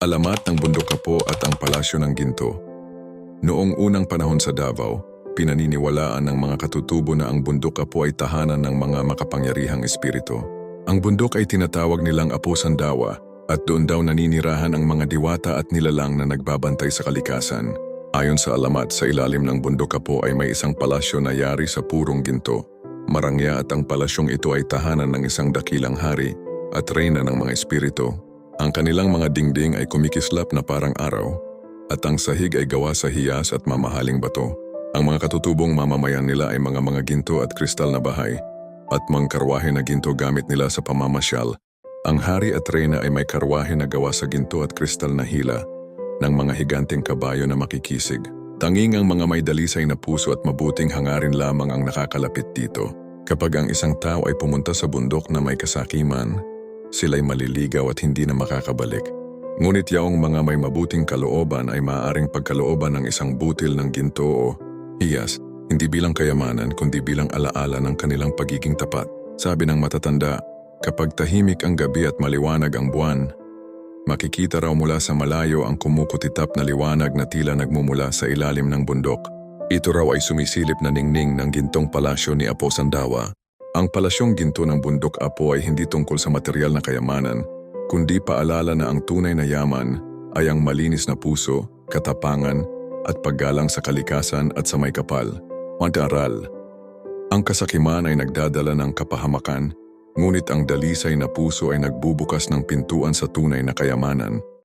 Alamat ng Bundok Apo at ang Palasyo ng Ginto. Noong unang panahon sa Davao, pinaniniwalaan ng mga katutubo na ang Bundok Apo ay tahanan ng mga makapangyarihang espiritu. Ang bundok ay tinatawag nilang Apo Sandawa at doon daw naninirahan ang mga diwata at nilalang na nagbabantay sa kalikasan. Ayon sa alamat, sa ilalim ng Bundok Apo ay may isang palasyo na yari sa purong ginto. Marangya at ang palasyong ito ay tahanan ng isang dakilang hari at reyna ng mga espiritu. Ang kanilang mga dingding ay kumikislap na parang araw at ang sahig ay gawa sa hiyas at mamahaling bato. Ang mga katutubong mamamayan nila ay mga mga ginto at kristal na bahay at mga karwahe na ginto gamit nila sa pamamasyal. Ang hari at reyna ay may karwahe na gawa sa ginto at kristal na hila ng mga higanteng kabayo na makikisig. Tanging ang mga may dalisay na puso at mabuting hangarin lamang ang nakakalapit dito. Kapag ang isang tao ay pumunta sa bundok na may kasakiman, sila'y maliligaw at hindi na makakabalik. Ngunit yaong mga may mabuting kalooban ay maaaring pagkalooban ng isang butil ng ginto o hiyas, hindi bilang kayamanan kundi bilang alaala ng kanilang pagiging tapat. Sabi ng matatanda, kapag tahimik ang gabi at maliwanag ang buwan, makikita raw mula sa malayo ang kumukutitap na liwanag na tila nagmumula sa ilalim ng bundok. Ito raw ay sumisilip na ningning ng gintong palasyo ni Apo Sandawa. Ang palasyong ginto ng bundok Apo ay hindi tungkol sa material na kayamanan, kundi paalala na ang tunay na yaman ay ang malinis na puso, katapangan, at paggalang sa kalikasan at sa may kapal. Mag-aral. Ang kasakiman ay nagdadala ng kapahamakan, ngunit ang dalisay na puso ay nagbubukas ng pintuan sa tunay na kayamanan.